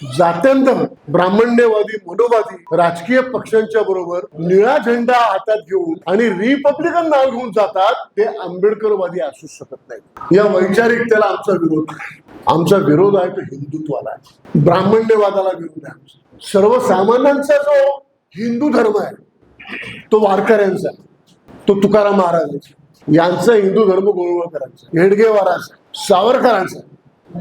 जात्यंतर ब्राह्मण्यवादी मनोवादी राजकीय पक्षांच्या बरोबर निळा झेंडा हातात घेऊन आणि रिपब्लिकन नाव घेऊन जातात ते आंबेडकरवादी असू शकत नाही या वैचारिकतेला आमचा विरोध आमचा विरोध आहे तो हिंदुत्वाला आहे. ब्राह्मण्यवादाला विरोध आहे सर्वसामान्यांचा जो हिंदू धर्म आहे तो वारकऱ्यांचा आहे. तो तुकाराम महाराजांचा यांचा हिंदू धर्म गोळवळकरांचा हेडगेवाराचा सावरकरांचा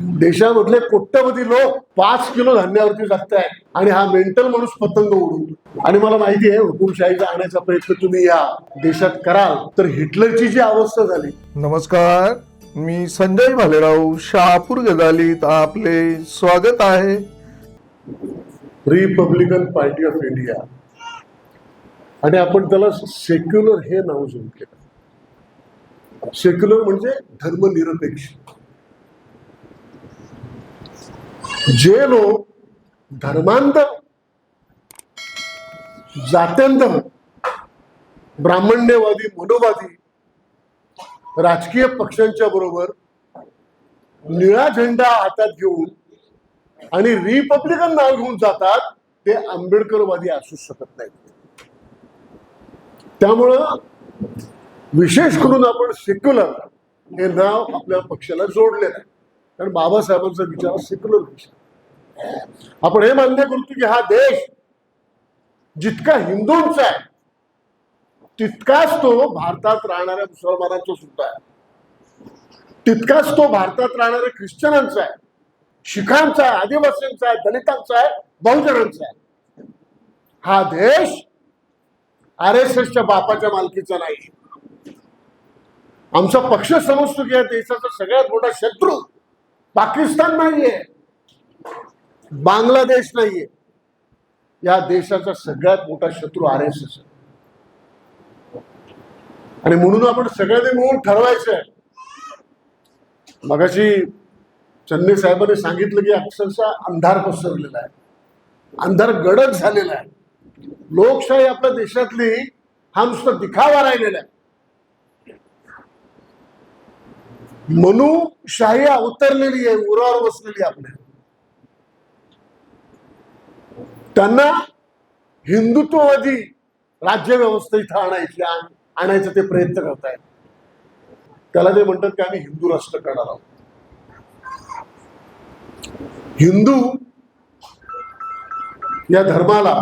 देशामधले कोट्यवधी लोक पाच किलो धान्यावरती जगताय आणि हा मेंटल माणूस पतंग उडवतो आणि मला माहिती आहे हुकुमशाहीचा आणण्याचा प्रयत्न तुम्ही या देशात कराल. तर हिटलरची जी अवस्था झाली. नमस्कार मी संजय भालेराव शहापूर गदालीत आपले स्वागत आहे. Republican Party of India. आणि आपण त्याला सेक्युलर हे नाव सुरू केलं. सेक्युलर म्हणजे धर्मनिरपेक्ष. जे लोक धर्मांतर जात्यांतर ब्राह्मण्यवादी मनोवादी राजकीय पक्षांच्या बरोबर निळा झेंडा हातात घेऊन आणि रिपब्लिकन नाव घेऊन जातात ते आंबेडकरवादी असू शकत नाहीत. त्यामुळं विशेष करून आपण सेक्युलर हे नाव आपल्या पक्षाला जोडलेलं आहे. कारण बाबासाहेबांचा विचार सेक्युलर विचार आपण हे मान्य करतो की हा देश जितका हिंदूंचा आहे तितकाच तो भारतात राहणाऱ्या मुसलमानांचा सुद्धा आहे. तितकाच तो भारतात राहणाऱ्या ख्रिश्चनांचा आहे शिखांचा आहे आदिवासींचा आहे दलितांचा आहे बहुजनांचा आहे. हा देश आर एस एसच्या बापाच्या मालकीचा नाही. आमचा पक्ष समजतो की या देशाचा सगळ्यात मोठा शत्रू पाकिस्तान नाहीये. बांगलादेश नाहीये. या देशाचा सगळ्यात मोठा शत्रू आर एस एस आणि म्हणून आपण सगळ्यांनी मिळून ठरवायचं आहे मगाशी चन्ने साहेबांनी सांगितलं की अक्षरशः अंधार पसरलेला आहे. अंधार गडद झालेला आहे. लोकशाही आपल्या देशातली हा नुसतं दिखावा राहिलेला आहे. मनुशाही अवतरलेली आहे उरावर बसलेली आहे आपल्या. त्यांना हिंदुत्ववादी राज्यव्यवस्था इथं आणायची आणायचं आणायचा ते प्रयत्न करतायत. त्याला ते म्हणतात की आम्ही हिंदू राष्ट्र करणार आहोत. हिंदू या धर्माला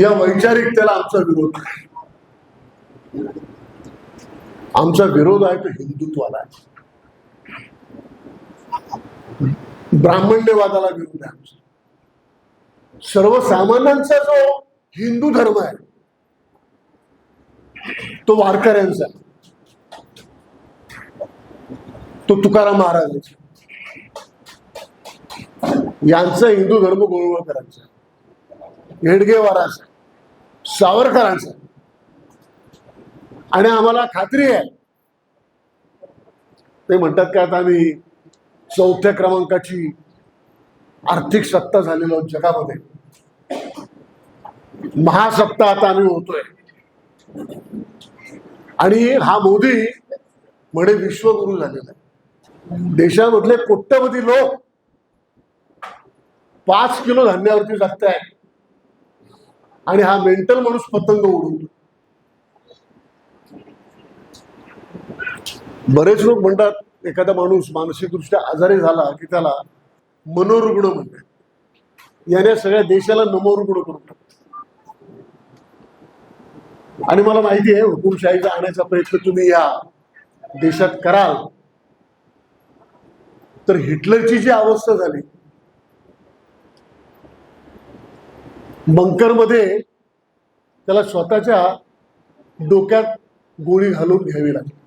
या वैचारिकतेला आमचा विरोध आहे आमचा विरोध आहे तो हिंदुत्वाला आहे. ब्राह्मण्यवादाला विरोध आहे आमचा. सर्वसामान्यांचा जो हिंदू धर्म आहे तो वारकऱ्यांचा आहे. तो तुकाराम महाराजांचा यांचा हिंदू धर्म गोळवळकरांचा हेडगेवाराचा सावरकरांचा आणि आम्हाला खात्री आहे. ते म्हणतात की आता आम्ही चौथ्या क्रमांकाची आर्थिक सत्ता झालेलो जगामध्ये. महासत्ता आता आम्ही होतोय आणि हा मोदी म्हणे विश्वगुरु झालेला आहे. देशामधले कोट्यवधी लोक पाच किलो धान्यावरती जगताय आणि हा मेंटल माणूस पतंग उडवतो बरेच लोक म्हणतात एखादा माणूस मानसिकदृष्ट्या आजारी झाला की त्याला मनोरुग्ण म्हणतात. याने सगळ्या देशाला नमोरुग्ण करून टाकतात आणि मला माहिती आहे हुकुमशाहीचा आणण्याचा प्रयत्न तुम्ही या देशात कराल. तर हिटलरची जी अवस्था झाली बंकरमध्ये त्याला स्वतःच्या डोक्यात गोळी घालून घ्यावी लागली.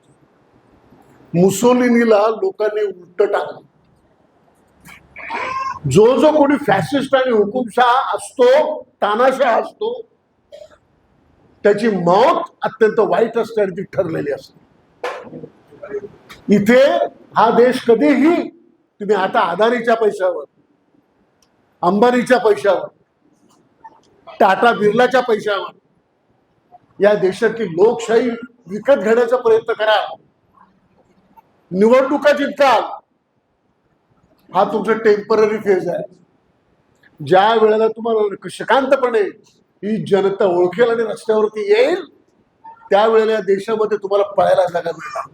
मुसोलिनीला लोकांनी उलट टाकलं. जो जो कोणी फॅसिस्ट आणि हुकुमशाह असतो तानाशाह असतो त्याची मौत अत्यंत वाईट असते आणि ती ठरलेली असते. इथे हा देश कधीही तुम्ही आता अदानीच्या पैशावर अंबानीच्या पैशावर टाटा बिर्लाच्या पैशावर या देशाची लोकशाही विकत घेण्याचा प्रयत्न करा. निवडणुका जिंकाल हा तुमचा टेंपररी फेज आहे. ज्या वेळेला तुम्हाला शकांतपणे ही जनता ओळखेल आणि रस्त्यावरती येईल त्यावेळेला या देशामध्ये तुम्हाला पळायला जागा मिळणार.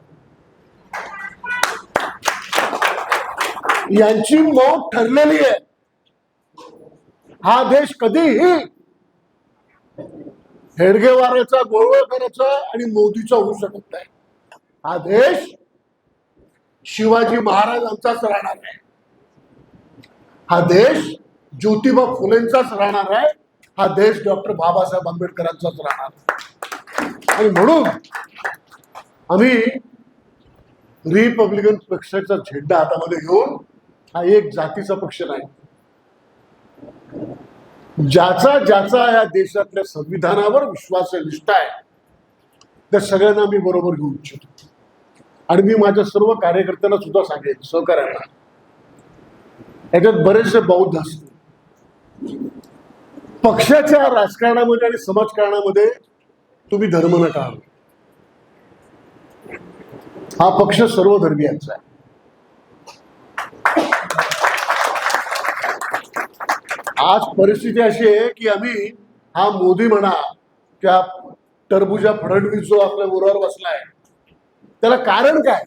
यांची मौत ठरलेली आहे. हा देश कधीही हेडगेवाराचा गोळवळकराचा आणि मोदीचा होऊ शकत नाही. हा देश शिवाजी महाराजांचाच राहणार आहे. हा देश ज्योतिबा फुलेंचाच राहणार आहे. हा देश डॉक्टर बाबासाहेब आंबेडकरांचाच राहणार आणि म्हणून आम्ही रिपब्लिकन पक्षाचा झेंडा हातामध्ये घेऊन हा एक जातीचा पक्ष नाही. ज्याचा ज्याचा या देशातल्या संविधानावर विश्वास निष्ठा आहे त्या सगळ्यांना मी बरोबर घेऊ इच्छितो. आणि मी माझ्या सर्व कार्यकर्त्यांना सुद्धा सांगेन सहकार्यांना याच्यात बरेचसे बौद्ध असतील. पक्षाच्या राजकारणामध्ये आणि समाजकारणामध्ये तुम्ही धर्म न आणू. हा पक्ष सर्व धर्मियांचा आहे. आज परिस्थिती अशी आहे की आम्ही हा मोदी म्हणा त्या टरबुजा फडणवीस जो आपल्या बरोबर बसलाय त्याला कारण काय?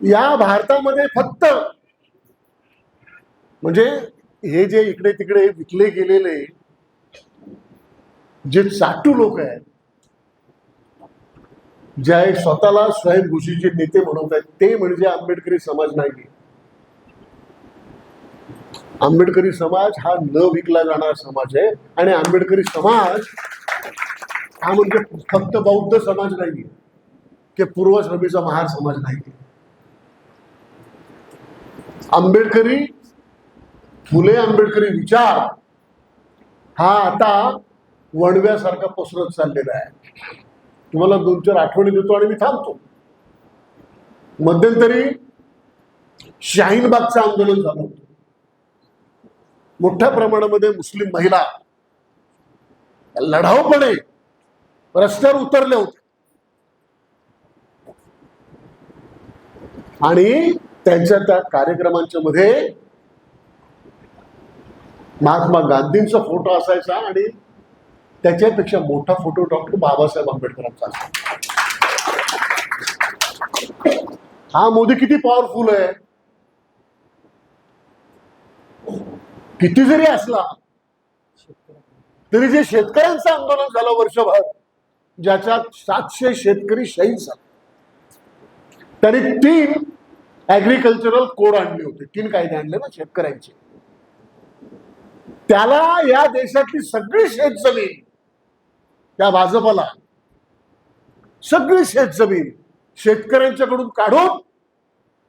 या भारतामध्ये फक्त म्हणजे हे जे इकडे तिकडे विकले गेलेले जे चाटू लोक आहेत ज्या स्वतःला स्वयंभूषीचे नेते म्हणत आहेत ते म्हणजे आंबेडकरी समाज नाही आंबेडकरी समाज हा न विकला जाणारा समाज आहे आणि आंबेडकरी समाज हा म्हणजे फक्त बौद्ध समाज नाही की पूर्वश्रमीचा महार समाज नाही आंबेडकरी फुले आंबेडकरी विचार हा आता वणव्यासारखा पसरत चाललेला आहे. तुम्हाला दोन चार आठवणी देतो आणि मी थांबतो. मध्यंतरी शाहीनबागचं आंदोलन झालं होतं. मोठ्या प्रमाणामध्ये मुस्लिम महिला लढाऊपणे रस्त्यावर उतरले होते. आणि त्यांच्या त्या कार्यक्रमांच्या मध्ये महात्मा गांधींचा फोटो असायचा आणि त्याच्यापेक्षा मोठा फोटो डॉक्टर बाबासाहेब आंबेडकरांचा असायचा. हा मोदी किती पॉवरफुल आहे. किती जरी असला तरी जे शेतकऱ्यांचं आंदोलन झालं वर्षभर ज्याच्यात सातशे शेतकरी शहीद झाले. त्यांनी तीन ऍग्रिकल्चरल कोड आणले होते. तीन कायदे आणले ना शेतकऱ्यांचे. त्याला या देशातली सगळी शेत जमीन त्या भाजपला सगळी शेत जमीन शेतकऱ्यांच्याकडून काढून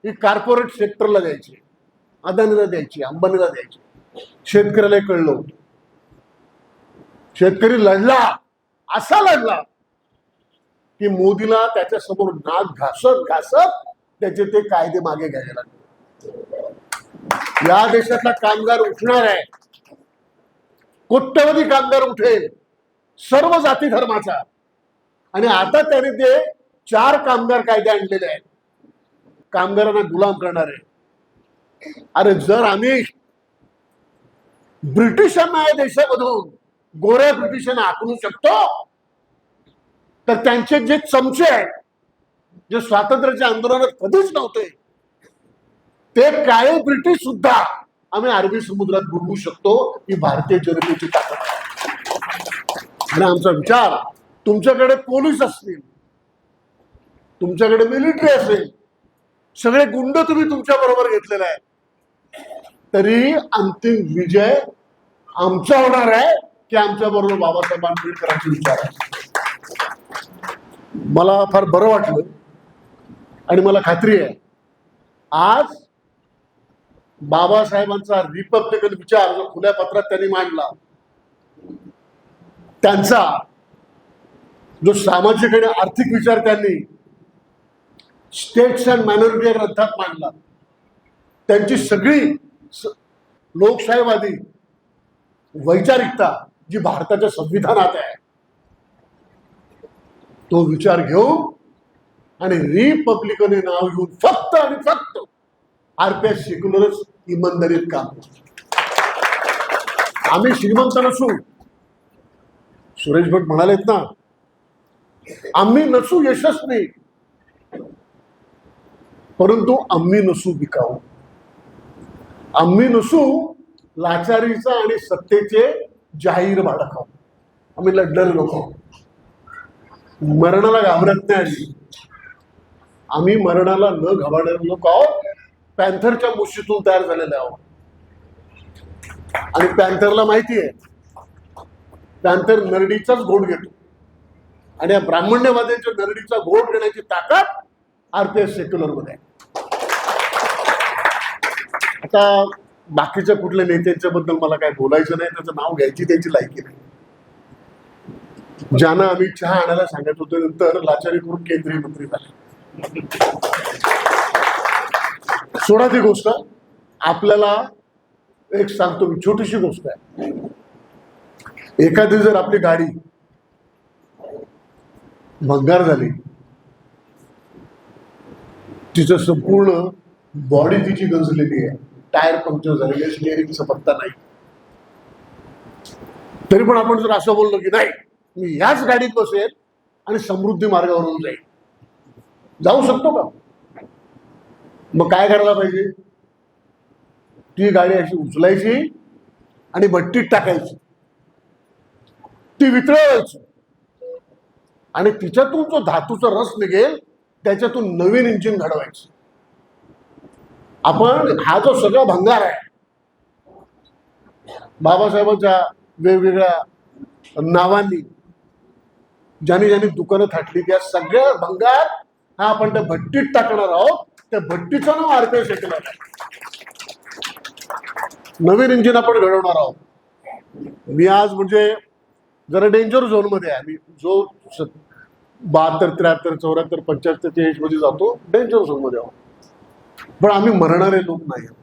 ही कॉर्पोरेट सेक्टरला द्यायची अदानीला द्यायची अंबानीला द्यायची. शेतकऱ्याला कळलं होतं. शेतकरी लढला असा लढला. की मोदीला त्याच्यासमोर नाक घासत घासत त्याचे ते कायदे मागे घ्यायला लागले. या देशातला कामगार उठणार आहे. कोट्यवधी कामगार उठेल. सर्व जाती धर्माचा. आणि आता त्याने ते चार कामगार कायदे आणलेले आहेत. कामगारांना गुलाम करणारे. अरे जर आम्ही ब्रिटिशांना या देशामधून गोऱ्या ब्रिटिशांना आकलू शकतो तर त्यांचे जे चमचे आहेत जे स्वातंत्र्याच्या आंदोलनात कधीच नव्हते ते काळे ब्रिटिश सुद्धा आम्ही अरबी समुद्रात बुडवू शकतो ही भारतीय जनतेची ताकद आहे. आणि आमचा विचार तुमच्याकडे पोलीस असतील तुमच्याकडे मिलिटरी असेल सगळे गुंड तुम्ही तुमच्या बरोबर घेतलेले आहे तरी अंतिम विजय आमचा होणार आहे की आमच्या बरोबर बाबासाहेब आंबेडकरांचे विचार आहे. मला फार बरं वाटलं आणि मला खात्री आहे. आज बाबासाहेबांचा रिपब्लिकन विचार जो खुल्या पत्रात त्यांनी मांडला त्यांचा जो सामाजिक आणि आर्थिक विचार त्यांनी स्टेट्स अँड मायनॉरिटी ग्रंथात मांडला त्यांची सगळी लोकशाहीवादी वैचारिकता जी भारताच्या संविधानात आहे तो विचार घेऊन आणि रिपब्लिकन हे नाव घेऊन फक्त आणि फक्त आरपीआय सेक्युलरच इमानदारीत काम आम्ही श्रीमंत नसू. सुरेश भट म्हणालेत ना आम्ही नसू यशस्वी. परंतु आम्ही नसू विकाऊ आम्ही नसू लाचारीचा आणि सत्तेचे जाहीर भाडकाऊ आम्ही लढलेले लोक आहोत. मरणाला घाबरत नाही. आम्ही आम्ही मरणाला न घाबरणारे लोक आहोत. पॅन्थरच्या मुशीतून तयार झालेले आहोत. आणि पॅन्थरला माहिती आहे पॅन्थर नरडीचाच घोट घेतो. आणि या ब्राह्मण्यवाद्यांच्या नरडीचा घोट घेण्याची ताकद आरपीएस सेक्युलरमध्ये आता बाकीच्या कुठल्या नेत्यांच्या बद्दल मला काय बोलायचं नाही त्याचं नाव घ्यायची त्यांची लायकी नाही. ज्यांना आम्ही चहा आणायला सांगत होतो नंतर लाचारी करून केंद्रीय मंत्री झाले. सोडा ती गोष्ट. आपल्याला एक सांगतो मी छोटीशी गोष्ट आहे. एखादी जर आपली गाडी भंगार झाली तिचं संपूर्ण बॉडी तिची गंजलेली आहे. टायर पंक्चर झालेली स्टेअरिंगचा पत्ता नाही. तरी पण आपण जर असं बोललो की नाही मी ह्याच गाडीत बसेल आणि समृद्धी मार्गावरून जाईल जाऊ शकतो का? मग काय करायला पाहिजे? ती गाडी अशी उचलायची आणि भट्टीत टाकायची. ती वितळवायची. आणि तिच्यातून जो धातूचा रस निघेल त्याच्यातून नवीन इंजिन घडवायचं. आपण हा जो सगळा भंगार आहे बाबासाहेबांच्या वेगवेगळ्या नावांनी ज्याने ज्याने दुकानं थाटली त्या सगळ्या भंगार हा आपण त्या भट्टीत टाकणार आहोत. त्या भट्टीचं नाव आरपीएस ऐकणार आहे. नवीन इंजिन आपण घडवणार आहोत. मी आज म्हणजे जरा डेंजर झोनमध्ये आहे. मी जो बहात्तर त्र्याहत्तर चौऱ्याहत्तर पंच्याहत्तर तेवीसमध्ये जातो डेंजर झोनमध्ये आहोत. पण आम्ही मरणारे लोक नाही आहोत.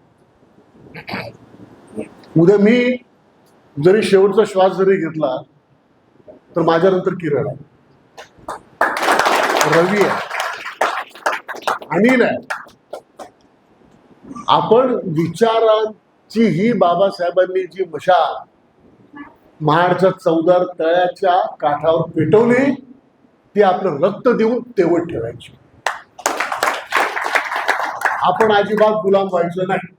उद्या मी जरी शेवटचा श्वास जरी घेतला तर माझ्यानंतर किरण आहे. रवी आहे. अनिल आहे. आपण विचारांची ही बाबासाहेबांनी जी मशाल महाडच्या चौदार तळ्याच्या काठावर पेटवली ती आपलं रक्त देऊन तेवट ठेवायची. आपण अजिबात गुलाम व्हायचं नाही.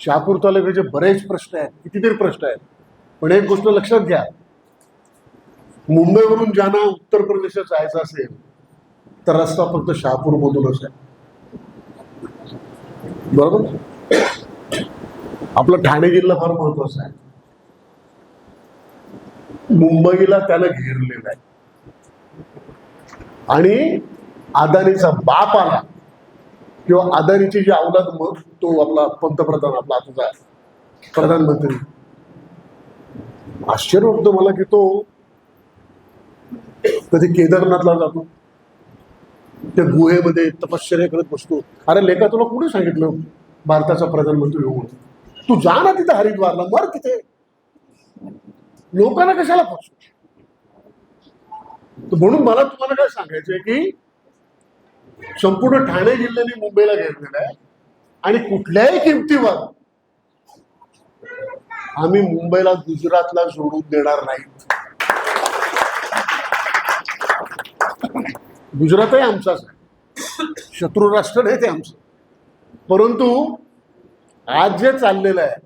शहापूर तालुक्याचे बरेच प्रश्न आहेत कितीतरी प्रश्न आहेत. पण एक गोष्ट लक्षात घ्या. मुंबईवरून ज्यांना उत्तर प्रदेशात जायचं असेल तर रस्ता फक्त शहापूर मधूनच आहे बरोबर? आपला ठाणे जिल्हा फार महत्त्वाचा आहे. मुंबईला त्याला घेरलेलं आहे. आणि अदानीचा बाप आला. किंवा अदानीची जी अवलाद मग तो आपला पंतप्रधान आपला आताचा प्रधानमंत्री. आश्चर्य वाटतं मला की तो कधी केदारनाथला जातो. त्या गुहेमध्ये तपश्चर्या करत बसतो. अरे लेखा तुला कुठे सांगितलं? भारताचा प्रधानमंत्री होऊन. तू जा ना तिथे हरिद्वारला मर तिथे. लोकांना कशाला फसू म्हणून मला तुम्हाला काय सांगायचंय की संपूर्ण ठाणे जिल्ह्याने मुंबईला घेतलेलं आहे आणि कुठल्याही किमतीवर आम्ही मुंबईला गुजरातला सोडून देणार नाही गुजरातही आमचाच आहे. शत्रू राष्ट्र नाही ते आमचं. परंतु आज जे चाललेलं आहे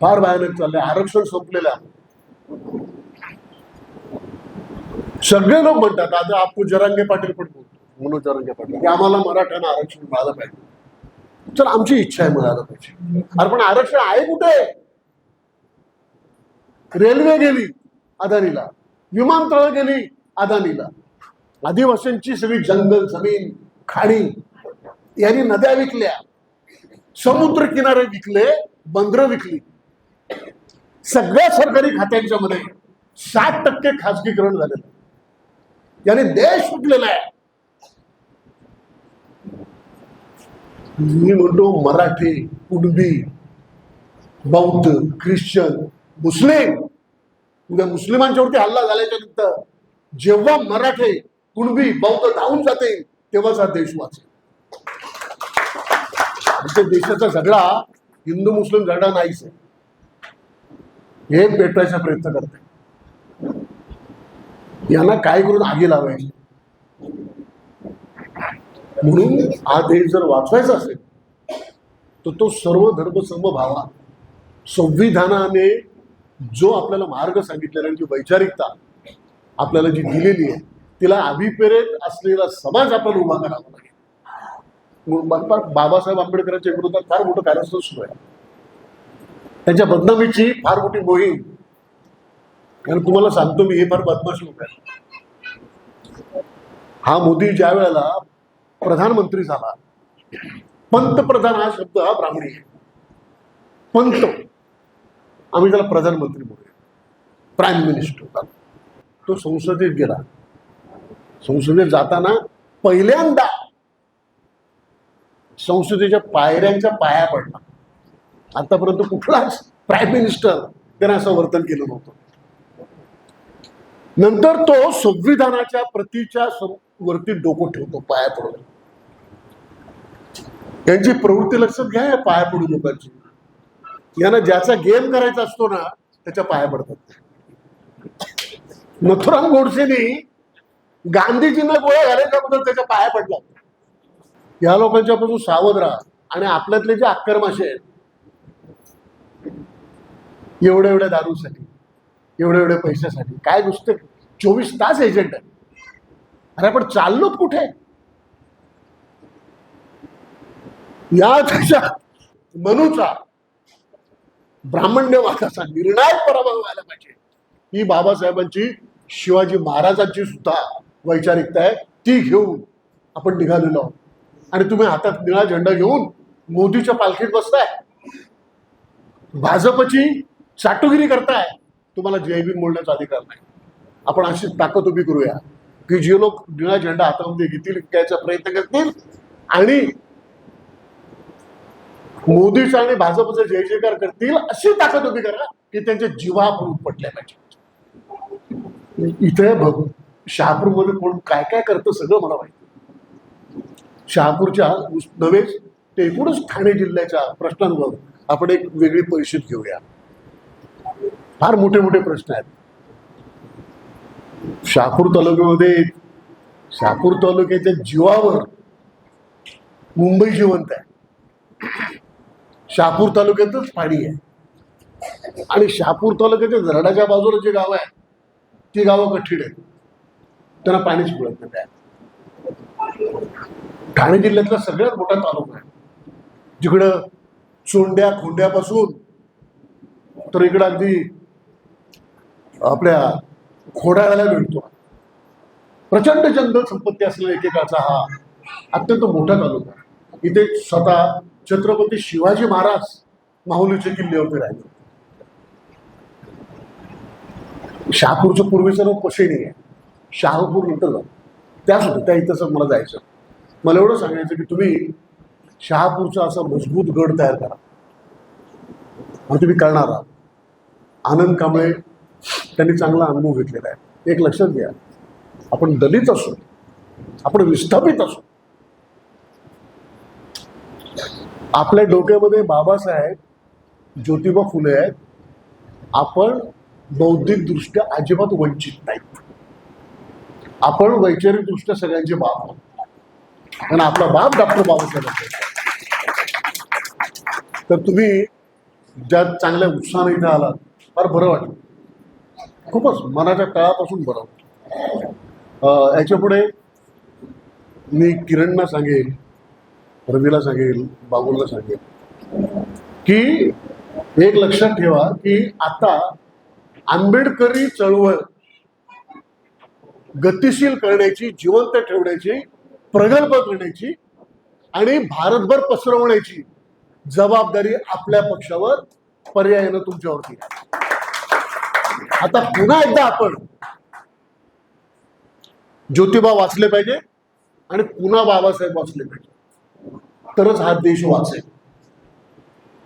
फार भयानक चाललंय. आरक्षण संपलेलं आहे. सगळे लोक म्हणतात आता आपू जरांगे पाटील पण बोलतो. मनोज जरांगे पाटील की आम्हाला मराठ्यांना आरक्षण मिळालं पाहिजे. चल आमची इच्छा आहे मिळालं पाहिजे. अरे पण आरक्षण आहे कुठे? रेल्वे गेली अदानीला. विमानतळ गेली. अदानीला. आदिवासींची सगळी जंगल जमीन खाणी यांनी नद्या विकल्या. समुद्र किनारे विकले बंदर विकली. सगळ्या सरकारी खात्यांच्या मध्ये साठ टक्के खासगीकरण झालेलं. याने देश फुटलेला आहे. मी म्हणतो मराठी कुणबी बौद्ध ख्रिश्चन मुस्लिम. उद्या मुस्लिमांच्यावरती हल्ला झाल्याच्यानंतर जेव्हा मराठे कुणबी बौद्ध धावून जाते तेव्हाच हा देश वाचेल. आमच्या देशाचा झगडा हिंदू मुस्लिम झगडा नाहीच आहे. हे पेटवायचा प्रयत्न करते यांना काय करून आगी लावायची? म्हणून हा देश जर वाचवायचा असेल तर तो सर्व धर्म समभावा संविधानाने जो आपल्याला मार्ग सांगितलेला आणि म्हणजे जी वैचारिकता आपल्याला जी दिलेली आहे तिला अभिप्रेत असलेला समाज आपल्याला उभा करावा लागेल. बाबासाहेब आंबेडकरांच्या विरोधात फार मोठं कार्यस्थळ सुरू आहे. त्यांच्या बदनामीची फार मोठी मोहीम. कारण तुम्हाला सांगतो मी हे फार बदमाश लोक आहे हा मोदी ज्या वेळेला प्रधानमंत्री झाला पंतप्रधान हा शब्द हा ब्राह्मणी आहे. पंत. आम्ही त्याला प्रधानमंत्री म्हणूया. प्राईम मिनिस्टर तो संसदेत गेला. संसदेत जाताना पहिल्यांदा संसदेच्या पायऱ्यांच्या पाया पडला. आतापर्यंत कुठलाच प्राईम मिनिस्टर त्याने असं वर्तन केलं नव्हतं. नंतर तो संविधानाच्या प्रतीच्या वरती डोकं ठेवतो पाया पडून. त्यांची प्रवृत्ती लक्षात घ्या या पाया पडू लोकांची. यांना ज्याचा गेम करायचा असतो ना त्याच्या पाया पडतात. नथुराम गोडसेनी गांधीजींना गोळ्या घालायच्या बद्दल त्याच्या पाया पडला या लोकांच्या पासून सावध राहा. आणि आपल्यातले जे आक्रमाशे आहेत एवढ्या एवढ्या दारूसाठी एवढ्या एवढ्या पैशासाठी काय नुसते चोवीस तास एजंट आहे अरे आपण चाललो कुठे? या देशात मनूचा ब्राह्मण्यवादाचा निर्णायक पराभव व्हायला पाहिजे. ही बाबासाहेबांची शिवाजी महाराजांची सुद्धा वैचारिकता आहे ती घेऊन आपण निघालेलो आहोत. आणि तुम्ही हातात निळा झेंडा घेऊन मोदीच्या पालखीत बसताय. भाजपची चाटुगिरी करताय. तुम्हाला जय भीम बोलण्याचा अधिकार नाही. आपण अशी ताकद उभी करूया की जे लोक निळा झेंडा हातामध्ये घेतील घ्यायचा प्रयत्न करतील आणि मोदीचा आणि भाजपचा जय जयकार करतील अशी ताकद उभी करा की त्यांच्या जीवा आपण उपटल्या पाहिजे. इथं बघ शहापूरमध्ये कोण काय काय करतं सगळं मला माहिती. शहापूरच्या नव्हेच ते एकूणच ठाणे जिल्ह्याच्या प्रश्नांवर आपण एक वेगळी परिषद घेऊया. फार मोठे मोठे प्रश्न आहेत. शहापूर तालुक्यामध्ये शहापूर तालुक्याच्या जीवावर मुंबई जिवंत आहे. शहापूर तालुक्यातच पाणी आहे. आणि शहापूर तालुक्याच्या झरडाच्या बाजूला जे गाव आहे ती गावं कठीण आहेत. त्यांना पाणीच मिळत नाही आहे ठाणे जिल्ह्यातला सगळ्यात मोठा तालुका आहे. जिकडं चोंड्या खोंड्यापासून तर इकडं अगदी आपल्या खोडाळ्याला मिळतो. प्रचंड जंगल संपत्ती असलेला एकेकाचा हा अत्यंत मोठा तालुका आहे. इथे स्वतः छत्रपती शिवाजी महाराज माहुलीचे किल्ल्यावरती राहिले. शहापूरचं पूर्वीचं नाव कशेणी आहे शहापूर नंतर जाऊ. त्याच होतं त्या इथं मला जायचं. मला एवढं सांगायचं की तुम्ही शहापूरचा असा मजबूत गड तयार करा. आणि तुम्ही करणार आहात. आनंद कांबळे त्यांनी चांगला अनुभव घेतलेला आहे. एक लक्षात घ्या. आपण दलित असो आपण विस्थापित असो. आपल्या डोक्यामध्ये बाबासाहेब ज्योतिबा फुले आहेत. आपण बौद्धिकदृष्ट्या अजिबात वंचित नाहीत. आपण वैचारिकदृष्ट्या सगळ्यांचे बाप आहोत. आणि आपला बाप डॉक्टर बाबासाहेब आंबेडकर. तर तुम्ही ज्या चांगल्या उत्साहाने इथे आलात फार बरं वाटलं. खूपच मनाच्या तळापासून बरं वाटलं. याच्यापुढे मी किरणना सांगेल रवीला सांगेल बाबूला सांगेल की एक लक्षात ठेवा की आता आंबेडकरी चळवळ गतिशील करण्याची जिवंत ठेवण्याची प्रगल्भ करण्याची आणि भारतभर पसरवण्याची जबाबदारी आपल्या पक्षावर पर्यायानं तुमच्यावरती आता पुन्हा एकदा आपण ज्योतिबा वाचले पाहिजे आणि पुन्हा बाबासाहेब वाचले पाहिजे. तरच हा देश वाचेल.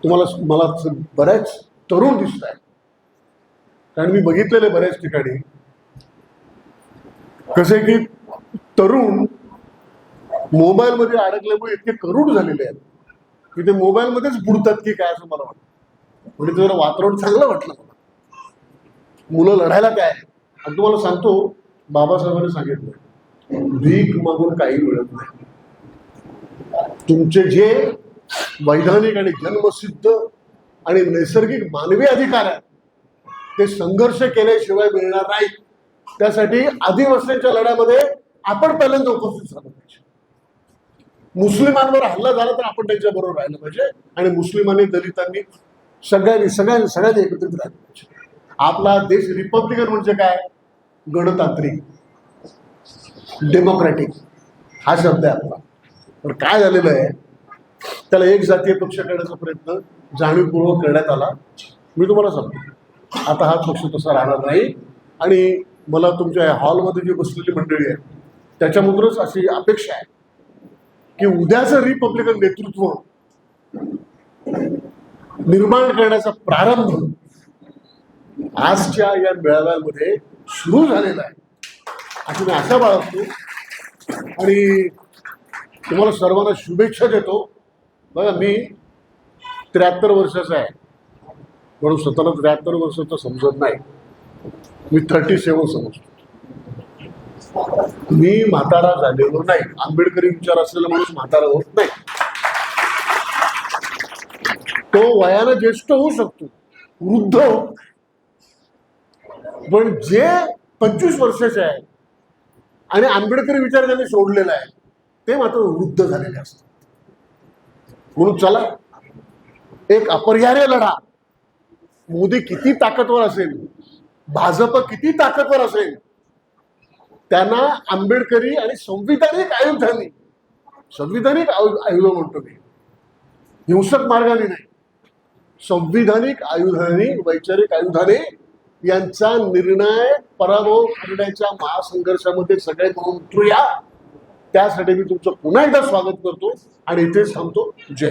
तुम्हाला मला बऱ्याच तरुण दिसत आहे कारण मी बघितलेले बऱ्याच ठिकाणी. कसे की तरुण मोबाईलमध्ये अडकल्यामुळे इतके करुण झालेले आहेत की ते मोबाईलमध्येच बुडतात की काय असं मला वाटतं. म्हणजे ते जरा वातावरण चांगलं वाटलं मला. मुलं लढायला काय आणि तुम्हाला सांगतो बाबासाहेबांनी सांगितलं भीक मागून काही मिळत नाही. तुमचे जे वैधानिक आणि जन्मसिद्ध आणि नैसर्गिक मानवी अधिकार आहेत ते संघर्ष केल्याशिवाय मिळणार नाही. त्यासाठी आदिवासींच्या लढ्यामध्ये आपण पहिल्यांदा उपस्थित झालं पाहिजे. मुस्लिमांवर हल्ला झाला तर आपण त्यांच्या बरोबर राहिलं पाहिजे आणि मुस्लिमांनी दलितांनी सगळ्यांनी सगळ्यांनी सगळ्यांनी एकत्रित राहिलं पाहिजे. आपला देश रिपब्लिकन म्हणजे काय? गणतांत्रिक डेमोक्रॅटिक. हा शब्द आहे आपला. पण काय झालेलं आहे? त्याला एक जातीय पक्ष करण्याचा प्रयत्न जाणीवपूर्वक करण्यात आला. मी तुम्हाला सांगतो. आता हा पक्ष तसा राहणार नाही. आणि मला तुमच्या या हॉलमध्ये जी बसलेली मंडळी आहे त्याच्यामधूनच अशी अपेक्षा आहे की उद्याचं रिपब्लिकन नेतृत्व निर्माण करण्याचा प्रारंभ आजच्या या मेळाव्यामध्ये सुरू झालेला आहे. अशी मी आशा बाळगतो आणि तुम्हाला सर्वांना शुभेच्छा देतो. बघा मी त्र्याहत्तर वर्षाचा आहे. म्हणून स्वतःला त्र्याहत्तर वर्षाचं समजत नाही. मी थर्टी सेवन समजतो. मी म्हातारा झालेलो नाही. आंबेडकरी विचार असलेला माणूस म्हातारा होत नाही. तो वयानं ज्येष्ठ होऊ शकतो. वृद्ध पण जे पंचवीस वर्षाचे आहे आणि आंबेडकरी विचार त्यांनी सोडलेला आहे ते मात्र वृद्ध झालेले असतात. म्हणून चला एक अपरिहार्य लढा. मोदी किती ताकदवर असेल भाजप किती ताकदवर असेल त्यांना आंबेडकरी आणि संविधानिक आयुधांनी संविधानिक आयु आयुध म्हणतो मी. हिंसक मार्गाने नाही. संविधानिक आयुधाने वैचारिक आयुधाने यांचा निर्णय पराभव करण्याच्या महासंघर्षामध्ये सगळे म्हणून उतरूया. त्यासाठी मी तुमचं पुन्हा एकदा स्वागत करतो आणि इथे थांबतो. जय